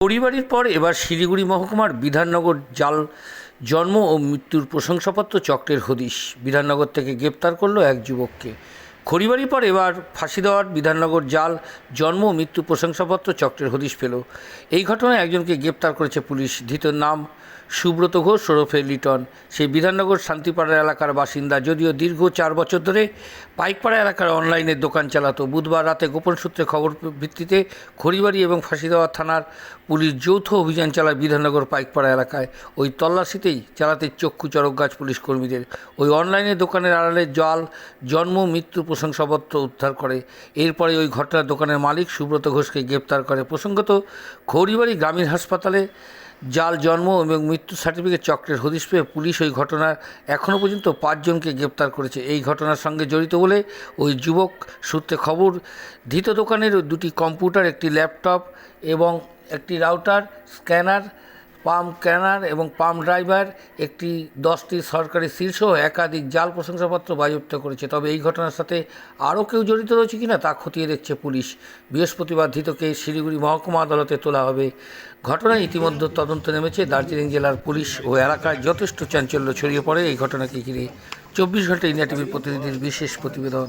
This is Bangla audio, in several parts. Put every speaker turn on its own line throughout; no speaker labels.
পরিবারের পর এবার শিলিগুড়ি মহকুমার বিধাননগর জাল জন্ম ও মৃত্যুর প্রশংসাপত্র চক্রের হদিশ। বিধাননগর থেকে গ্রেপ্তার করল এক যুবককে। খড়িবাড়ির পর এবার ফাঁসি দেওয়ার বিধাননগর জাল, জন্ম মৃত্যু প্রশংসাপত্র, চক্রের হদিশ পেল। এই ঘটনায় একজনকে গ্রেপ্তার করেছে পুলিশ। ধৃতের নাম সুব্রত ঘোষ ওরফে লিটন। সেই বিধাননগর শান্তিপাড়া এলাকার বাসিন্দা, যদিও দীর্ঘ চার বছর ধরে পাইকপাড়া এলাকার অনলাইনে দোকান চালাতো। বুধবার রাতে গোপন সূত্রে খবর ভিত্তিতে খড়িবাড়ি এবং ফাঁসিদেওয়া থানার পুলিশ যৌথ অভিযান চালায় বিধাননগর পাইকপাড়া এলাকায়। ওই তল্লাশিতেই চালাতে চক্ষু চরক গাছ পুলিশ কর্মীদের। ওই অনলাইনে দোকানের আড়ালে জল, জন্ম মৃত্যু প্রশংসাপত্র উদ্ধার করে। এরপরে ওই ঘটনার দোকানের মালিক সুব্রত ঘোষকে গ্রেপ্তার করে। প্রসঙ্গত খড়িবাড়ি গ্রামীণ হাসপাতালে জাল জন্ম এবং মৃত্যু সার্টিফিকেট চক্রের হদিশ পেয়ে পুলিশ ওই ঘটনার এখনও পর্যন্ত পাঁচজনকে গ্রেপ্তার করেছে। এই ঘটনার সঙ্গে জড়িত বলে ওই যুবক সূত্রে খবর, ধৃত দোকানের দুটি কম্পিউটার, একটি ল্যাপটপ এবং একটি রাউটার, স্ক্যানার পাম্প ক্যানার এবং পাম্প ড্রাইভার একটি দশটি সরকারি শীর্ষ একাধিক জাল প্রশংসাপত্র বাজেয়াপ্ত করেছে। তবে এই ঘটনার সাথে আরও কেউ জড়িত রয়েছে কিনা তা খতিয়ে দেখছে পুলিশ। বৃহস্পতিবার ধৃতকে শিলিগুড়ি মহকুমা আদালতে তোলা হবে। ঘটনায় ইতিমধ্যে তদন্ত নেমেছে। দার্জিলিং জেলার পুলিশ ও এলাকায় যথেষ্ট চাঞ্চল্য ছড়িয়ে পড়ে। এই ঘটনাকে ঘিরে চব্বিশ ঘণ্টা ইন্ডিয়া টিভির প্রতিনিধির বিশেষ প্রতিবেদন।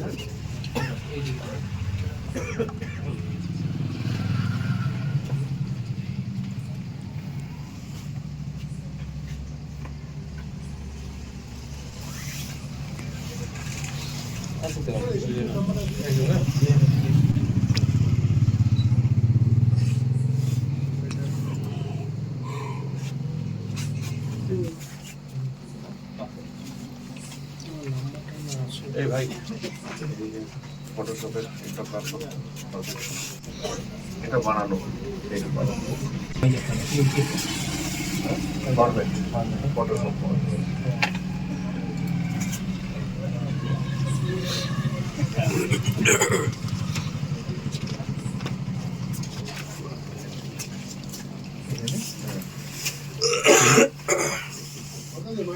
아, 네.
এই ভাই। ফটোশপের একটা কাজ এটা বানানো। এই বানানো। পারবেন